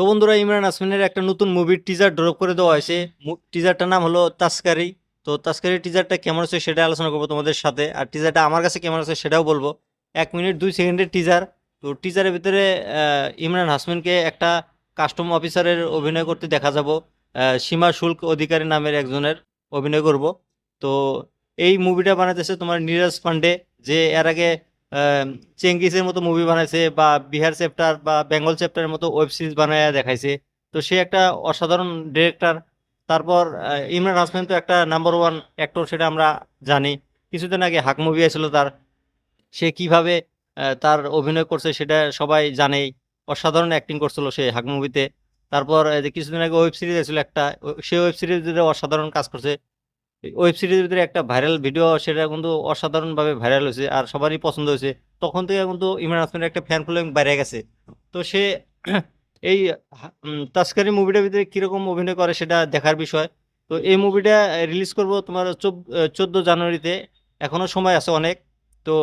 তো বন্ধুরা, ইমরান আসমিনের একটা নতুন মুভির টিজার ড্রপ করে দেওয়া হয়েছে। টিজারটার নাম হলো তাস্কারি। তো তাস্কারি টিজারটা কেমন হচ্ছে সেটা আলোচনা করব তোমাদের সাথে। আর টিজারটা আমার কাছে কেমন আছে সেটাও বলব। এক মিনিট, দুই সেকেন্ডের টিজার তো টিজারের ভিতরে ইমরান হাসমিনকে একটা কাস্টম অফিসারের অভিনয় করতে দেখা যাব। সীমা শুল্ক অধিকারী নামের একজনের অভিনয় করব। তো এই মুভিটা বানাতেছে তোমার নীরাজ পান্ডে, যে এর আগে চেঙ্গিসের মতো মুভি বানাইছে বা বিহার চ্যাপ্টার বা বেঙ্গল চ্যাপ্টারের মতো ওয়েব সিরিজ বানায় দেখাইছে। তো সে একটা অসাধারণ ডিরেক্টর তারপর ইমরান হাসমিন তো একটা নাম্বার ওয়ান অ্যাক্টর সেটা আমরা জানি। কিছুদিন আগে হাক মুভি আসছিল তার। সে কীভাবে তার অভিনয় করছে সেটা সবাই জানেই। অসাধারণ অ্যাক্টিং করছিল সে হাক মুভিতে তারপর কিছুদিন আগে ওয়েব সিরিজ আসছিল একটা সে ওয়েব সিরিজে অসাধারণ কাজ করছে। ওয়েব সিরিজের ভিতরে একটা ভাইরাল ভিডিও সেটা কিন্তু অসাধারণভাবে ভাইরাল হয়েছে আর সবারই পছন্দ হয়েছে। তখন থেকে কিন্তু ইমরান হাসমিনের একটা ফ্যান ফলোয়িং বাইরে গেছে। তো সে এই তাস্কারি মুভিটার ভিতরে কীরকম অভিনয় করে সেটা দেখার বিষয়। তো এই মুভিটা রিলিজ করব তোমার চোদ্দ জানুয়ারিতে। এখনও সময় আছে অনেক। তো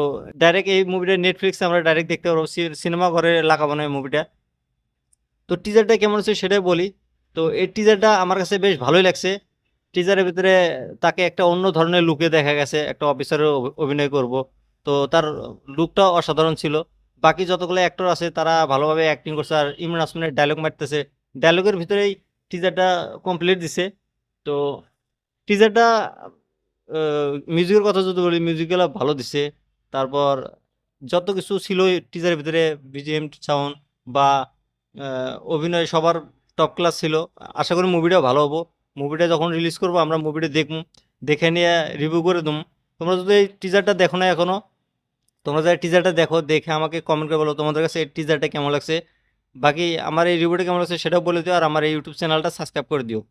ডাইরেক্ট এই মুভিটা নেটফ্লিক্সে আমরা ডাইরেক্ট দেখতে পারব। সিনেমা ঘরে লাগাবো না এই মুভিটা তো টিজারটা কেমন হচ্ছে সেটাই বলি। তো এই টিজারটা আমার কাছে বেশ ভালোই লাগছে। টিজারের ভিতরে তাকে একটা অন্য ধরনের লুকে দেখা গেছে, একটা অফিসারের অভিনয় করব। তো তার লুকটা অসাধারণ ছিল। বাকি যতগুলো অ্যাক্টর আছে, তারা ভালোভাবে অ্যাক্টিং করছে আর ইমরান হাসমিনের ডায়লগ মারতেছে। ডায়লগের ভিতরেই টিজারটা কমপ্লিট দিছে। তো টিজারটা মিউজিকের কথা যদি বলি মিউজিকগুলো ভালো দিছে। তারপর যত কিছু ছিল টিজারের ভিতরে বিজিএম সাউন্ড বা অভিনয় সবার টপ ক্লাস ছিল। আশা করি মুভিটাও ভালো হব। মুভিটা যখন রিলিজ করব, আমরা মুভিটা দেখব। দেখে নিয়ে রিভিউ করে দেবো। তোমরা যদি এই টিজারটা দেখো না এখনও তোমরা যারা টিজারটা দেখো, দেখে আমাকে কমেন্ট করে বলো তোমাদের কাছে এই টিজারটা কেমন লাগছে। বাকি আমার এই রিভিউটা কেমন লাগছে সেটাও বলে দিও আর আমার এই ইউটিউব চ্যানেলটা সাবস্ক্রাইব করে দিও।